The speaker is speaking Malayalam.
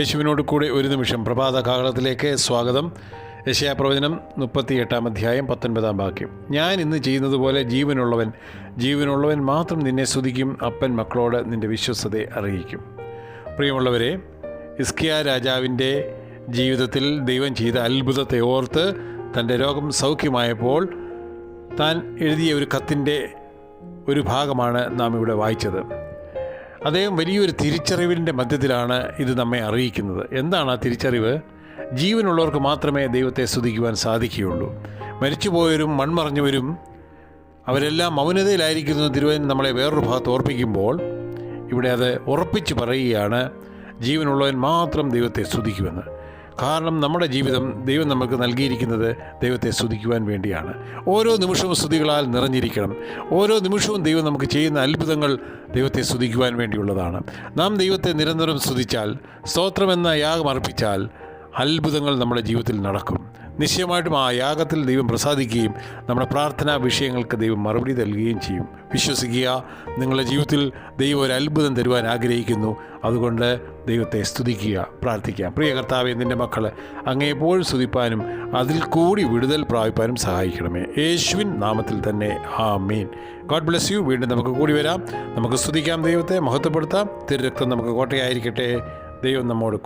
യേശുവിനോട് കൂടെ ഒരു നിമിഷം പ്രഭാത കാകളത്തിലേക്ക് സ്വാഗതം. യശയാപ്രവചനം പ്രവചനം മുപ്പത്തി എട്ടാം അധ്യായം പത്തൊൻപതാം വാക്യം. ഞാൻ ഇന്ന് ചെയ്യുന്നത് പോലെ ജീവനുള്ളവൻ ജീവനുള്ളവൻ മാത്രം നിന്നെ സ്തുതിക്കും അപ്പൻ മക്കളോട് നിന്റെ വിശ്വസതയെ അറിയിക്കും. പ്രിയമുള്ളവരെ ഇസ്കിയ രാജാവിന്റെ ജീവിതത്തിൽ ദൈവം ചെയ്ത അത്ഭുതത്തെ ഓർത്ത് തന്റെ രോഗം സൗഖ്യമായപ്പോൾ താൻ എഴുതിയ ഒരു കത്തിന്റെ ഒരു ഭാഗമാണ് നാം ഇവിടെ വായിച്ചത്. അദ്ദേഹം വലിയൊരു തിരിച്ചറിവിന്റെ മധ്യത്തിലാണ് ഇത് നമ്മെ അറിയിക്കുന്നത്. എന്താണ് ആ തിരിച്ചറിവ്? ജീവനുള്ളവർക്ക് മാത്രമേ ദൈവത്തെ സ്തുതിക്കുവാൻ സാധിക്കുകയുള്ളൂ. മരിച്ചുപോയവരും മൺമറഞ്ഞവരും അവരെല്ലാം മൗനതയിലായിരിക്കുന്നു തിരുവനന്തപുരം നമ്മളെ വേറൊരു ഭാഗത്ത് ഓർപ്പിക്കുമ്പോൾ ഇവിടെ അത് ഉറപ്പിച്ച് പറയുകയാണ് ജീവനുള്ളവൻ മാത്രം ദൈവത്തെ സ്തുതിക്കുമെന്ന്. കാരണം നമ്മുടെ ജീവിതം ദൈവം നമുക്ക് നൽകിയിരിക്കുന്നത് ദൈവത്തെ സ്തുതിക്കുവാൻ വേണ്ടിയാണ്. ഓരോ നിമിഷവും സ്തുതികളാൽ നിറഞ്ഞിരിക്കണം. ഓരോ നിമിഷവും ദൈവം നമുക്ക് ചെയ്യുന്ന അത്ഭുതങ്ങൾ ദൈവത്തെ സ്തുതിക്കുവാൻ വേണ്ടിയുള്ളതാണ്. നാം ദൈവത്തെ നിരന്തരം സ്തുതിച്ചാൽ സ്തോത്രമെന്ന യാഗം അർപ്പിച്ചാൽ അത്ഭുതങ്ങൾ നമ്മുടെ ജീവിതത്തിൽ നടക്കും. നിശ്ചയമായിട്ടും ആ യാഗത്തിൽ ദൈവം പ്രസാദിക്കുകയും നമ്മുടെ പ്രാർത്ഥനാ വിഷയങ്ങൾക്ക് ദൈവം മറുപടി നൽകുകയും ചെയ്യും. വിശ്വസിക്കുക നിങ്ങളുടെ ജീവിതത്തിൽ ദൈവം ഒരു അത്ഭുതം തരുവാൻ ആഗ്രഹിക്കുന്നു. അതുകൊണ്ട് ദൈവത്തെ സ്തുതിക്കുക പ്രാർത്ഥിക്കുക പ്രിയ കർത്താവെ നിന്റെ മക്കളെ അങ്ങേപ്പോഴും സ്തുതിപ്പാനും അതിൽ കൂടി വിടുതൽ പ്രാപിപ്പാനും സഹായിക്കണമേ. യേശുവിൻ നാമത്തിൽ തന്നെ ആ മീൻ ഗോഡ് ബ്ലെസ് യു വീണ്ടും നമുക്ക് കൂടി വരാം. നമുക്ക് സ്തുതിക്കാം ദൈവത്തെ മഹത്വപ്പെടുത്താം. തിരുരക്തം നമുക്ക് കോട്ടയായിരിക്കട്ടെ. ദൈവം നമ്മോട്